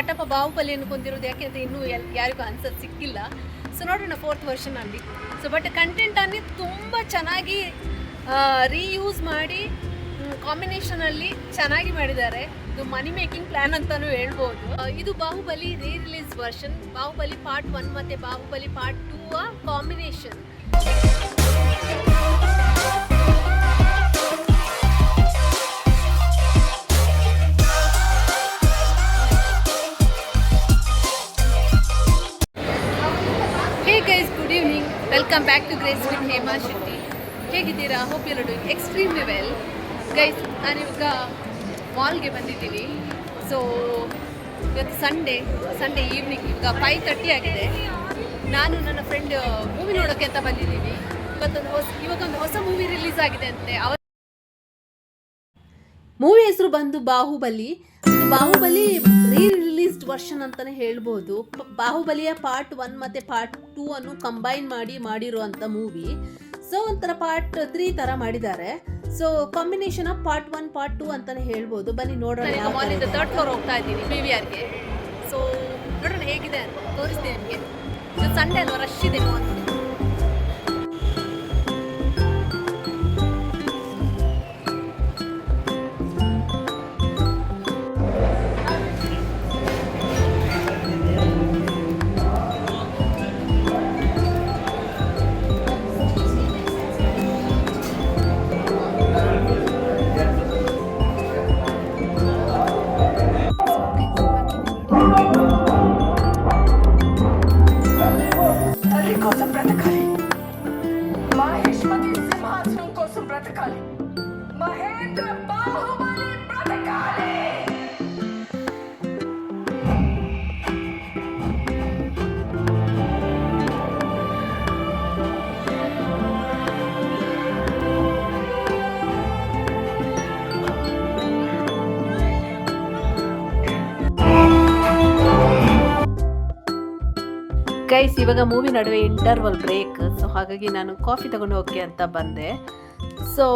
ಕಟ್ಟಪ್ಪ ಬಾಹುಬಲಿಯನ್ನು ಕೊಂದಿರೋದು ಯಾಕೆಂದರೆ ಇನ್ನೂ ಎಲ್ ಯಾರಿಗೂ ಆನ್ಸರ್ ಸಿಕ್ಕಿಲ್ಲ. ಸೊ ನೋಡೋಣ ಫೋರ್ತ್ ವರ್ಷನಲ್ಲಿ ಸೊ ಬಟ್ ಕಂಟೆಂಟನ್ನು ತುಂಬ ಚೆನ್ನಾಗಿ ರೀಯೂಸ್ ಮಾಡಿ ಕಾಂಬಿನೇಷನಲ್ಲಿ ಚೆನ್ನಾಗಿ ಮಾಡಿದ್ದಾರೆ. ಇದು ಮನಿ ಮೇಕಿಂಗ್ ಪ್ಲ್ಯಾನ್ ಅಂತಲೂ ಹೇಳ್ಬೋದು. ಇದು Baahubali re release version Baahubali part one ಮತ್ತು Baahubali part two combination welcome back to grace with Hema Shetty ಹೇಗಿದ್ದೀರಾ? Hope you doing extremely well guys ನಾನಿವಾಗ ಮಾಲ್ಗೆ ಬಂದಿದ್ದೀನಿ. ಸೊ ಇವತ್ತು ಸಂಡೇ ಸಂಡೇ ಈವ್ನಿಂಗ್ ಇವಾಗ ಫೈವ್ ತರ್ಟಿ ಆಗಿದೆ. ನಾನು ನನ್ನ ಫ್ರೆಂಡ್ ಮೂವಿ ನೋಡೋಕೆ ಅಂತ ಬಂದಿದ್ದೀನಿ. ಇವತ್ತೊಂದು ಹೊಸ ಇವಾಗೊಂದು ಹೊಸ ಮೂವಿ ರಿಲೀಸ್ ಆಗಿದೆ ಅಂತೆ. ಅವ ಮೂವಿ ಹೆಸರು ಬಂದು Bahubali. Bahubali re released version ಅಂತಾನೆ ಹೇಳ್ಬೋದು. ಬಾಹುಬಲಿಯ ಪಾರ್ಟ್ ಒನ್ ಮತ್ತೆ ಪಾರ್ಟ್ ಟೂ ಅನ್ನು ಕಂಬೈನ್ ಮಾಡಿ ಮಾಡಿರುವಂತ ಮೂವಿ ಸೊ ಒಂಥರ ಪಾರ್ಟ್ ತ್ರೀ ತರ ಮಾಡಿದ್ದಾರೆ. So combination of part one part two ಅಂತಾನೆ ಹೇಳ್ಬೋದು. ಬನ್ನಿ ನೋಡೋಣ ಮಾಲಿಂದ ತರ್ಡ್ ಫ್ಲೋರ್ ಹೋಗ್ತಾ ಇದ್ದೀನಿ ಪಿ ವಿ ಆರ್ಗೆ ಸೊ ನೋಡೋಣ ಹೇಗಿದೆ ಅಂತ ತೋರಿಸ್ತೀನಿ ನಿಮಗೆ. ಸಂಡೆ ಅಲ್ವಾ ರಶ್ ಇದೆ ಮಾಲ್ కోసం బ్రతకాలి మహేష్మతి సింహాసనం కోసం బ్రతకాలి ಗೈಸ್ ಇವಾಗ ಮೂವಿ ನಡುವೆ ಇಂಟರ್ವಲ್ ಬ್ರೇಕ್ ಸೊ ಹಾಗಾಗಿ ನಾನು ಕಾಫಿ ತಗೊಂಡು ಹೋಗಿ ಅಂತ ಬಂದೆ. ಸೊ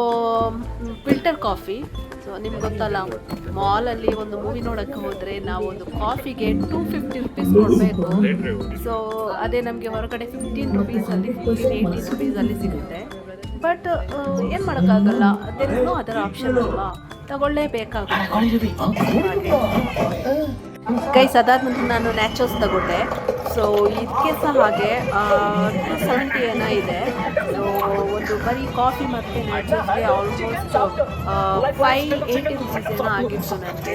ಫಿಲ್ಟರ್ ಕಾಫಿ ಸೊ ನಿಮ್ಗೆ ಗೊತ್ತಲ್ಲ ಮಾಲಲ್ಲಿ ಒಂದು ಮೂವಿ ನೋಡೋಕ್ಕೆ ಹೋದರೆ ನಾವು ಒಂದು ಕಾಫಿಗೆ ಟೂ ಫಿಫ್ಟಿ ರುಪೀಸ್ ಕೊಡಬೇಕು. ಸೊ ಅದೇ ನಮಗೆ ಹೊರಗಡೆ ಫಿಫ್ಟೀನ್ ರುಪೀಸಲ್ಲಿ ಫಿಫ್ಟೀನ್ ಏಯ್ಟೀನ್ ರುಪೀಸಲ್ಲಿ ಸಿಗುತ್ತೆ. ಬಟ್ ಏನು ಮಾಡೋಕ್ಕಾಗಲ್ಲ? ಅದೇನು ಅದರ ಆಪ್ಷನ್ ಅಲ್ವಾ? ತಗೊಳ್ಳೇಬೇಕಾಗುತ್ತೆ ಗೈಸ್ ಅದಾದ್ಮೇಲೆ ನಾನು ನ್ಯಾಚೋಸ್ ತಗೊಂಡೆ. ಸೊ ಇದಕ್ಕೆ ಸಹ ಹಾಗೆ ಟು ಸೆವೆಂಟಿ ಏನೋ ಇದೆ. ಸೊ ಒಂದು ಬರೀ ಕಾಫಿ ಮತ್ತು ನ್ಯಾಚುರಲ್ಗೆ ಆಲ್ಮೋಸ್ಟ್ ಫೈವ್ ಏಯ್ಟಿ ರುಪೀಸ್ ಏನೋ ಆಗಿತ್ತು ನನಗೆ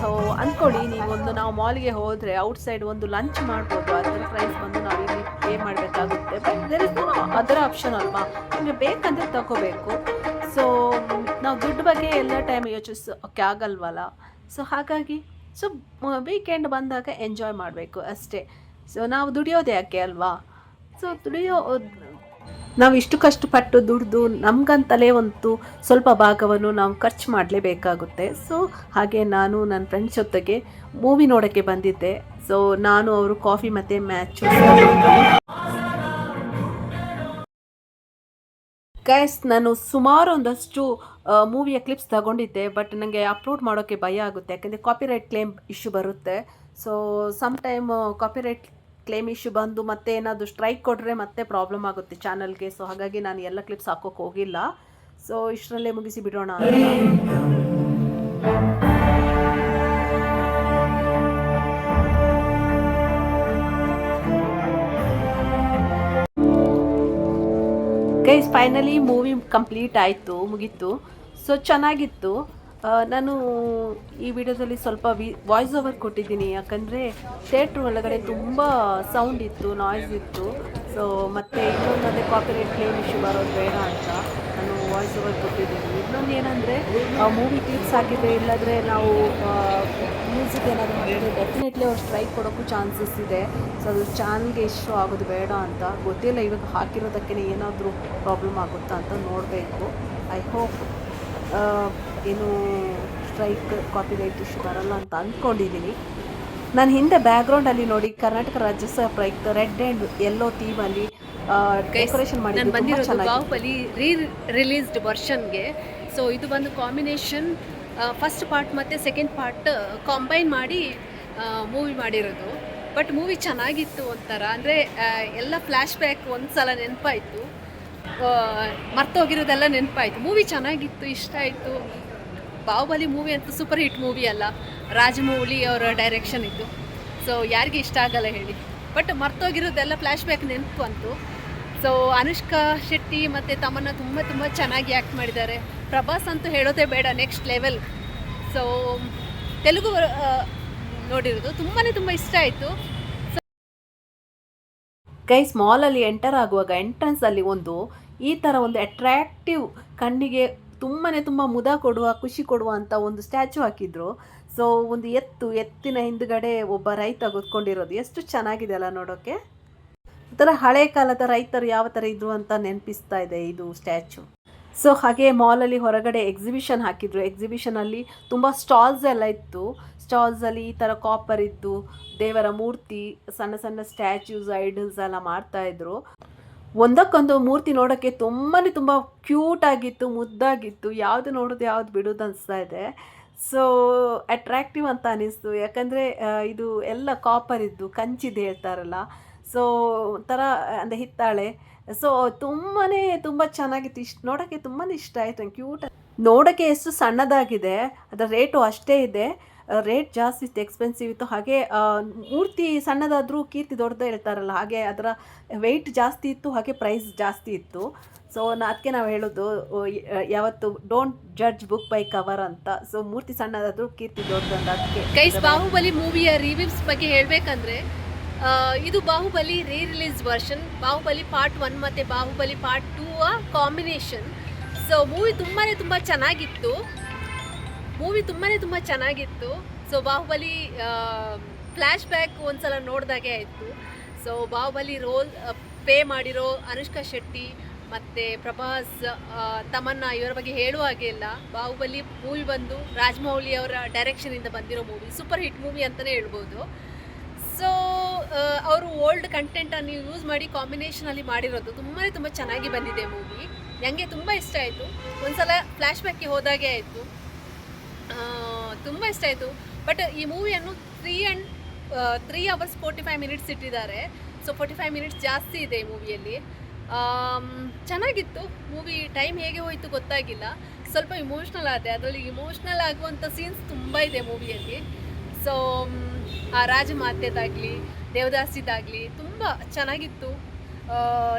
ಸೊ ಅಂದ್ಕೊಳ್ಳಿ ನೀವು ಒಂದು ನಾವು ಮಾಲ್ಗೆ ಹೋದರೆ ಔಟ್ಸೈಡ್ ಒಂದು ಲಂಚ್ ಮಾಡ್ಬೋದು. ಅದರ ಪ್ರೈಸ್ ಬಂದು ನಾವು ಇಲ್ಲಿ ಪೇ ಮಾಡಬೇಕಾಗುತ್ತೆ. ಅದರ ಆಪ್ಷನ್ ಅಲ್ವಾ? ನಿಮಗೆ ಬೇಕಂದ್ರೆ ತಗೋಬೇಕು. ಸೊ ನಾವು ದುಡ್ಡು ಬಗ್ಗೆ ಎಲ್ಲ ಟೈಮ್ ಯೋಚಿಸೋಕ್ಕೆ ಆಗಲ್ವಲ್ಲ? ಸೊ ಹಾಗಾಗಿ ಸೊ ವೀಕೆಂಡ್ ಬಂದಾಗ ಎಂಜಾಯ್ ಮಾಡಬೇಕು ಅಷ್ಟೇ. ಸೊ ನಾವು ದುಡಿಯೋದು ಯಾಕೆ ಅಲ್ವಾ? ಸೊ ದುಡಿಯೋ, ನಾವು ಇಷ್ಟು ಕಷ್ಟಪಟ್ಟು ದುಡಿದು ನಮಗಂತಲೇ ಒಂದು ಸ್ವಲ್ಪ ಭಾಗವನ್ನು ನಾವು ಖರ್ಚು ಮಾಡಲೇಬೇಕಾಗುತ್ತೆ. ಸೊ ಹಾಗೆ ನಾನು ನನ್ನ ಫ್ರೆಂಡ್ಸ್ ಜೊತೆಗೆ ಮೂವಿ ನೋಡೋಕ್ಕೆ ಬಂದಿದ್ದೆ. ಸೊ ನಾನು ಅವರು ಕಾಫಿ ಮತ್ತು ಮ್ಯಾಚ್ ಗೈಸ್ ನಾನು ಸುಮಾರು ಒಂದಷ್ಟು ಮೂವಿಯ ಕ್ಲಿಪ್ಸ್ ತಗೊಂಡಿದ್ದೆ ಬಟ್ ನನಗೆ ಅಪ್ಲೋಡ್ ಮಾಡೋಕ್ಕೆ ಭಯ ಆಗುತ್ತೆ. ಯಾಕೆಂದರೆ ಕಾಪಿರೈಟ್ ಕ್ಲೇಮ್ ಇಶ್ಯೂ ಬರುತ್ತೆ. So some time copyright claim issue ಬಂದು ಮತ್ತೆ ಏನಾದರೂ ಸ್ಟ್ರೈಕ್ ಕೊಟ್ಟರೆ ಮತ್ತೆ ಪ್ರಾಬ್ಲಮ್ ಆಗುತ್ತೆ ಚಾನಲ್ಗೆ ಸೊ ಹಾಗಾಗಿ ನಾನು ಎಲ್ಲ ಕ್ಲಿಪ್ಸ್ ಹಾಕೋಕೆ ಹೋಗಿಲ್ಲ. ಸೊ ಇಷ್ಟರಲ್ಲೇ ಮುಗಿಸಿ ಬಿಡೋಣ ಗೈಸ್ ಫೈನಲಿ ಮೂವಿ ಕಂಪ್ಲೀಟ್ ಆಯಿತು, ಮುಗೀತು. ಸೊ ಚೆನ್ನಾಗಿತ್ತು. ನಾನು ಈ ವಿಡಿಯೋದಲ್ಲಿ ಸ್ವಲ್ಪ ವಿ ವಾಯ್ಸ್ ಓವರ್ ಕೊಟ್ಟಿದ್ದೀನಿ. ಯಾಕಂದರೆ ಥಿಯೇಟ್ರ್ ಒಳಗಡೆ ತುಂಬ ಸೌಂಡ್ ಇತ್ತು ನಾಯ್ಸ್ ಇತ್ತು. ಸೊ ಮತ್ತು ಇನ್ನೊಂದು ಅದೇ ಕಾಪಿರೈಟ್ ಕ್ಲೇಮ್ ಇಶ್ಯೂ ಬರೋದು ಬೇಡ ಅಂತ ನಾನು ವಾಯ್ಸ್ ಓವರ್ ಕೊಟ್ಟಿದ್ದೀನಿ. ಇನ್ನೊಂದು ಏನಂದರೆ ಮೂವಿ ಕ್ಲಿಪ್ಸ್ ಹಾಕಿದ್ರೆ ಇಲ್ಲಾಂದರೆ ನಾವು ಮ್ಯೂಸಿಕ್ ಏನಾದರೂ ಮಾಡಿದ್ರೆ ಡೆಫಿನೆಟ್ಲಿ ಅವ್ರು ಸ್ಟ್ರೈಕ್ ಕೊಡೋಕ್ಕೂ ಚಾನ್ಸಸ್ ಇದೆ. ಸೊ ಅದು ಚಾನಲ್ಗೆ ಇಶ್ಯೂ ಆಗೋದು ಬೇಡ ಅಂತ. ಗೊತ್ತಿಲ್ಲ ಇವಾಗ ಹಾಕಿರೋದಕ್ಕೆ ಏನಾದರೂ ಪ್ರಾಬ್ಲಮ್ ಆಗುತ್ತಾ ಅಂತ ನೋಡಬೇಕು. ಐ ಹೋಪ್ ಏನು ಸ್ಟ್ರೈಕ್ ಕಾಪಿರೈಟ್ ಇಶ್ಯೂ ಬರಲ್ಲ ಅಂತ ಅಂದ್ಕೊಂಡಿದ್ದೀನಿ. ನಾನು ಹಿಂದೆ ಬ್ಯಾಕ್ಗ್ರೌಂಡಲ್ಲಿ ನೋಡಿ ಕರ್ನಾಟಕ ರಾಜ್ಯೋತ್ಸವ ಪ್ರಯುಕ್ತ ರೆಡ್ ಆ್ಯಂಡ್ ಯೆಲ್ಲೋ ಥೀಮಲ್ಲಿ ಡೆಕೋರೇಷನ್ ಮಾಡಿ ನಾನು ಬಂದಿರೋದು ಬಾಹುಬಲಿ ರೀ ರಿಲೀಸ್ಡ್ ವರ್ಷನ್ಗೆ. ಸೊ ಇದು ಬಂದು ಕಾಂಬಿನೇಷನ್ ಫಸ್ಟ್ ಪಾರ್ಟ್ ಮತ್ತು ಸೆಕೆಂಡ್ ಪಾರ್ಟ್ ಕಾಂಬೈನ್ ಮಾಡಿ ಮೂವಿ ಮಾಡಿರೋದು. ಬಟ್ ಮೂವಿ ಚೆನ್ನಾಗಿತ್ತು ಒಂಥರ. ಅಂದರೆ ಎಲ್ಲ ಫ್ಲ್ಯಾಶ್ ಬ್ಯಾಕ್ ಒಂದು ಸಲ ನೆನಪಾಯಿತು. ಮರ್ತೋಗಿರೋದೆಲ್ಲ ನೆನಪಾಯಿತು. ಮೂವಿ ಚೆನ್ನಾಗಿತ್ತು, ಇಷ್ಟ ಆಯಿತು. ಬಾಹುಬಲಿ ಮೂವಿ ಅಂತೂ ಸೂಪರ್ ಹಿಟ್ ಮೂವಿ ಅಲ್ಲ. ರಾಜಮೌಳಿ ಅವರ ಡೈರೆಕ್ಷನ್ ಇತ್ತು. ಸೊ ಯಾರಿಗೆ ಇಷ್ಟ ಆಗಲ್ಲ ಹೇಳಿ. ಬಟ್ ಮರ್ತೋಗಿರೋದೆಲ್ಲ ಫ್ಲ್ಯಾಶ್ ಬ್ಯಾಕ್ ನೆನಪು ಅಂತು. ಸೊ ಅನುಷ್ಕಾ ಶೆಟ್ಟಿ ಮತ್ತು ತಮ್ಮನ್ನ ತುಂಬ ತುಂಬ ಚೆನ್ನಾಗಿ ಆ್ಯಕ್ಟ್ ಮಾಡಿದ್ದಾರೆ. ಪ್ರಭಾಸ್ ಅಂತೂ ಹೇಳೋದೇ ಬೇಡ ನೆಕ್ಸ್ಟ್ ಲೆವೆಲ್ ಸೊ ತೆಲುಗು ನೋಡಿರೋದು ತುಂಬಾ ತುಂಬ ಇಷ್ಟ ಆಯಿತು. ಗೈಸ್ ಮಾಲಲ್ಲಿ ಎಂಟರ್ ಆಗುವಾಗ ಎಂಟ್ರೆನ್ಸಲ್ಲಿ ಒಂದು ಈ ಥರ ಒಂದು ಅಟ್ರ್ಯಾಕ್ಟಿವ್ ಕಣ್ಣಿಗೆ ತುಂಬಾ ತುಂಬ ಮುದ ಕೊಡುವ, ಖುಷಿ ಕೊಡುವ ಅಂತ ಒಂದು ಸ್ಟ್ಯಾಚು ಹಾಕಿದ್ರು. ಸೊ ಒಂದು ಎತ್ತು, ಎತ್ತಿನ ಹಿಂದುಗಡೆ ಒಬ್ಬ ರೈತ ಕೂತ್ಕೊಂಡಿರೋದು. ಎಷ್ಟು ಚೆನ್ನಾಗಿದೆ ಅಲ್ಲ ನೋಡೋಕ್ಕೆ ಒಂಥರ ಹಳೆ ಕಾಲದ ರೈತರು ಯಾವ ಥರ ಇದ್ರು ಅಂತ ನೆನಪಿಸ್ತಾ ಇದೆ ಇದು ಸ್ಟ್ಯಾಚು ಸೊ ಹಾಗೆ ಮಾಲಲ್ಲಿ ಹೊರಗಡೆ ಎಕ್ಸಿಬಿಷನ್ ಹಾಕಿದ್ರು. ಎಕ್ಸಿಬಿಷನಲ್ಲಿ ತುಂಬ ಸ್ಟಾಲ್ಸ್ ಎಲ್ಲ ಇತ್ತು. ಸ್ಟಾಲ್ಸಲ್ಲಿ ಈ ಥರ ಕಾಪರ್ ಇದ್ದು, ದೇವರ ಮೂರ್ತಿ, ಸಣ್ಣ ಸಣ್ಣ ಸ್ಟ್ಯಾಚ್ಯೂಸ್ ಐಡಲ್ಸ್ ಎಲ್ಲ ಮಾಡ್ತಾ ಇದ್ರು. ಒಂದಕ್ಕೊಂದು ಮೂರ್ತಿ ನೋಡೋಕ್ಕೆ ತುಂಬಾ ತುಂಬ ಕ್ಯೂಟ್ ಆಗಿತ್ತು, ಮುದ್ದಾಗಿತ್ತು. ಯಾವುದು ನೋಡೋದು, ಯಾವ್ದು ಬಿಡೋದು ಅನಿಸ್ತಾ ಇದೆ. ಸೊ ಅಟ್ರ್ಯಾಕ್ಟಿವ್ ಅಂತ ಅನಿಸ್ತು. ಯಾಕಂದರೆ ಇದು ಎಲ್ಲ ಕಾಪರ್ ಇದ್ದು ಕಂಚಿದ್ದು ಹೇಳ್ತಾರಲ್ಲ. ಸೊ ಒಂಥರ, ಅಂದರೆ ಹಿತ್ತಾಳೆ. ಸೊ ತುಂಬಾ ತುಂಬ ಚೆನ್ನಾಗಿತ್ತು. ಇಷ್ಟು, ನೋಡೋಕ್ಕೆ ತುಂಬಾ ಇಷ್ಟ ಆಯಿತು. ಕ್ಯೂಟ್ ನೋಡೋಕ್ಕೆ ಎಷ್ಟು ಸಣ್ಣದಾಗಿದೆ, ಅದರ ರೇಟು ಅಷ್ಟೇ ಇದೆ. ರೇಟ್ ಜಾಸ್ತಿ ಇತ್ತು ಎಕ್ಸ್ಪೆನ್ಸಿವ್ ಇತ್ತು. ಹಾಗೆ ಮೂರ್ತಿ ಸಣ್ಣದಾದರೂ ಕೀರ್ತಿ ದೊಡ್ಡದೇ ಹೇಳ್ತಾರಲ್ಲ ಹಾಗೆ ಅದರ ವೆಯ್ಟ್ ಜಾಸ್ತಿ ಇತ್ತು ಹಾಗೆ ಪ್ರೈಸ್ ಜಾಸ್ತಿ ಇತ್ತು. ಸೊ ನಾ ಅದಕ್ಕೆ ನಾವು ಹೇಳೋದು ಯಾವತ್ತು don't judge book by cover ಅಂತ. ಸೊ ಮೂರ್ತಿ ಸಣ್ಣದಾದರೂ ಕೀರ್ತಿ ದೊಡ್ಡದು ಅಂತ ಅದಕ್ಕೆ ಕೈಸ್ ಬಾಹುಬಲಿ ಮೂವಿಯ ರಿವ್ಯೂಸ್ ಬಗ್ಗೆ ಹೇಳಬೇಕಂದ್ರೆ ಇದು Baahubali re release version Baahubali part one ಮತ್ತು Baahubali part two combination so movie ತುಂಬಾ ತುಂಬ ಚೆನ್ನಾಗಿತ್ತು. ಮೂವಿ ತುಂಬಾ ತುಂಬ ಚೆನ್ನಾಗಿತ್ತು. ಸೊ ಬಾಹುಬಲಿ ಫ್ಲ್ಯಾಶ್ ಬ್ಯಾಕ್ ಒಂದ್ಸಲ ನೋಡಿದಾಗೆ ಆಯಿತು. ಸೊ ಬಾಹುಬಲಿ ರೋಲ್ ಪೇ ಮಾಡಿರೋ ಅನುಷ್ಕಾ ಶೆಟ್ಟಿ ಮತ್ತು ಪ್ರಭಾಸ್ ತಮನ್ನ ಇವರ ಬಗ್ಗೆ ಹೇಳುವ ಹಾಗೆ ಇಲ್ಲ. ಬಾಹುಬಲಿ ಮೂವಿ ಬಂದು ರಾಜಮೌಳಿ ಅವರ ಡೈರೆಕ್ಷನಿಂದ ಬಂದಿರೋ ಮೂವಿ ಸೂಪರ್ ಹಿಟ್ ಮೂವಿ ಅಂತಲೇ ಹೇಳ್ಬೋದು. ಸೊ ಅವರು ಓಲ್ಡ್ ಕಂಟೆಂಟನ್ನು ಯೂಸ್ ಮಾಡಿ ಕಾಂಬಿನೇಷನಲ್ಲಿ ಮಾಡಿರೋದು ತುಂಬಾ ತುಂಬ ಚೆನ್ನಾಗಿ ಬಂದಿದೆ ಮೂವಿ ನನಗೆ ತುಂಬ ಇಷ್ಟ ಆಯಿತು. ಒಂದ್ಸಲ ಫ್ಲ್ಯಾಶ್ ಬ್ಯಾಕ್ಗೆ ಹೋದಾಗೆ ಆಯಿತು. ತುಂಬ ಇಷ್ಟ ಆಯಿತು. ಬಟ್ ಈ ಮೂವಿಯನ್ನು three and three hours forty five minutes ಇಟ್ಟಿದ್ದಾರೆ. ಸೊ ಫೋರ್ಟಿ ಫೈವ್ ಮಿನಿಟ್ಸ್ ಜಾಸ್ತಿ ಇದೆ ಈ ಮೂವಿಯಲ್ಲಿ ಚೆನ್ನಾಗಿತ್ತು. ಮೂವಿ ಟೈಮ್ ಹೇಗೆ ಹೋಯಿತು ಗೊತ್ತಾಗಿಲ್ಲ. ಸ್ವಲ್ಪ ಇಮೋಷ್ನಲ್ ಆದೆ. ಅದರಲ್ಲಿ ಇಮೋಷ್ನಲ್ ಆಗುವಂಥ ಸೀನ್ಸ್ ತುಂಬ ಇದೆ ಮೂವಿಯಲ್ಲಿ ಸೊ ಆ ರಾಜಮಾತೆದಾಗಲಿ, ದೇವದಾಸಿದಾಗಲಿ ತುಂಬ ಚೆನ್ನಾಗಿತ್ತು.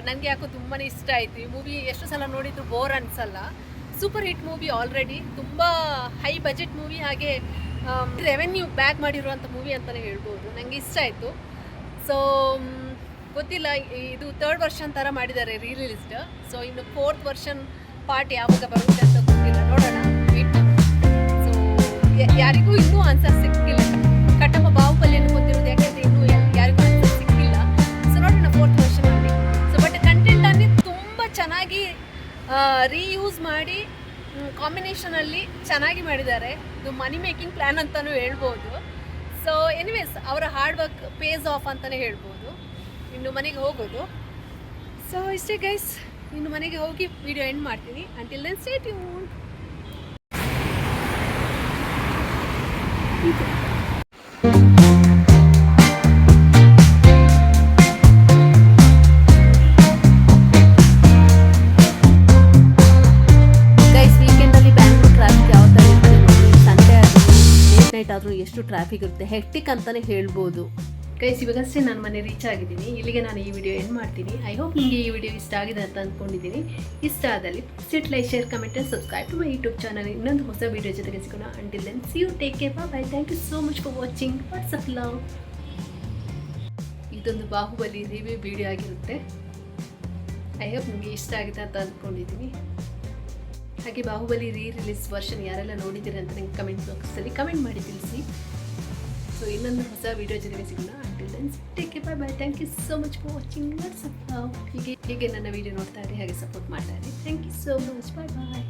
ನನಗೆ ಯಾಕೋ ತುಂಬಾ ಇಷ್ಟ ಆಯಿತು. ಈ ಮೂವಿ ಎಷ್ಟು ಸಲ ನೋಡಿದ್ರು ಬೋರ್ ಅನಿಸಲ್ಲ. ಸೂಪರ್ ಹಿಟ್ ಮೂವಿ ಆಲ್ರೆಡಿ ತುಂಬ ಹೈ ಬಜೆಟ್ ಮೂವಿ, ಹಾಗೆ ರೆವೆನ್ಯೂ ಬ್ಯಾಕ್ ಮಾಡಿರುವಂಥ ಮೂವಿ ಅಂತಲೇ ಹೇಳ್ಬೋದು. ನನಗೆ ಇಷ್ಟ ಆಯಿತು. ಸೊ ಗೊತ್ತಿಲ್ಲ, ಇದು ತರ್ಡ್ ವರ್ಷನ್ ಥರ ಮಾಡಿದ್ದಾರೆ ರೀ ಸೊ ಇನ್ನು ಫೋರ್ತ್ ವರ್ಷನ್ ಪಾರ್ಟ್ ಯಾವಾಗ ಬರುತ್ತೆ ಅಂತ ಗೊತ್ತಿಲ್ಲ. ಕಾಂಬಿನೇಷನಲ್ಲಿ ಚೆನ್ನಾಗಿ ಮಾಡಿದ್ದಾರೆ. ಇದು ಮನಿ ಮೇಕಿಂಗ್ ಪ್ಲ್ಯಾನ್ ಅಂತಲೂ ಹೇಳ್ಬೋದು. ಸೊ ಎನಿವೇಸ್ ಅವರ ಹಾರ್ಡ್ ವರ್ಕ್ ಪೇಸ್ ಆಫ್ ಅಂತಲೇ ಹೇಳ್ಬೋದು. ಇನ್ನು ಮನೆಗೆ ಹೋಗೋದು. ಸೊ ಇಷ್ಟೇ ಗೈಸ್ ಇನ್ನು ಮನೆಗೆ ಹೋಗಿ ವಿಡಿಯೋ ಎಂಡ್ ಮಾಡ್ತೀನಿ. Until then stay tune guys traffic ಇರುತ್ತೆ. ಹೆಕ್ಟಿಕ್ ಅಂತಲೇ ಹೇಳ್ಬೋದು. ಗೈಸ್ ಇವಾಗಷ್ಟೇ ನಾನು ಮನೆ ರೀಚ್ ಆಗಿದ್ದೀನಿ. ಇಲ್ಲಿಗೆ ನಾನು ಈ ವಿಡಿಯೋ ಎಂಡ್ ಮಾಡ್ತೀನಿ. ಐ ಹೋಪ್ ನಿಮಗೆ ಈ ವಿಡಿಯೋ ಇಷ್ಟ ಆಗಿದೆ ಅಂತ ಅಂದ್ಕೊಂಡಿದ್ದೀನಿ ಇಷ್ಟ ಆದಲ್ಲಿ ಸಿಟ್ like share comment and subscribe to my YouTube channel ಇನ್ನೊಂದು ಹೊಸ ವಿಡಿಯೋ ಜೊತೆಗೆ ಸಿಗೋಣ. Until then see you take care bye thank you so much for watching what's up love ಇದೊಂದು ಬಾಹುಬಲಿ ರಿವ್ಯೂ ವಿಡಿಯೋ ಆಗಿರುತ್ತೆ. ಐ ಹೋಪ್ ನಿಮಗೆ ಇಷ್ಟ ಆಗಿದೆ ಅಂತ ಅಂದ್ಕೊಂಡಿದ್ದೀನಿ ಹಾಗೆ ಬಾಹುಬಲಿ ರೀ ರಿಲೀಸ್ ವರ್ಷನ್ ಯಾರೆಲ್ಲ ನೋಡಿದ್ದೀರಿ ಅಂತ ನಂಗೆ ಕಮೆಂಟ್ ಬಾಕ್ಸಲ್ಲಿ ಕಮೆಂಟ್ ಮಾಡಿ ತಿಳಿಸಿ. ಸೊ ಇನ್ನೊಂದು ಹೊಸ ವಿಡಿಯೋ ಜೊತೆಗೆ ಸಿಗೋಣ. Until then take bye bye thank you so much for watching ಹೀಗೆ ಹೀಗೆ ನನ್ನ ವಿಡಿಯೋ ನೋಡ್ತಾ ಇರಿ, ಹಾಗೆ ಸಪೋರ್ಟ್ ಮಾಡ್ತಾ ಇರಿ. Thank you so much bye bye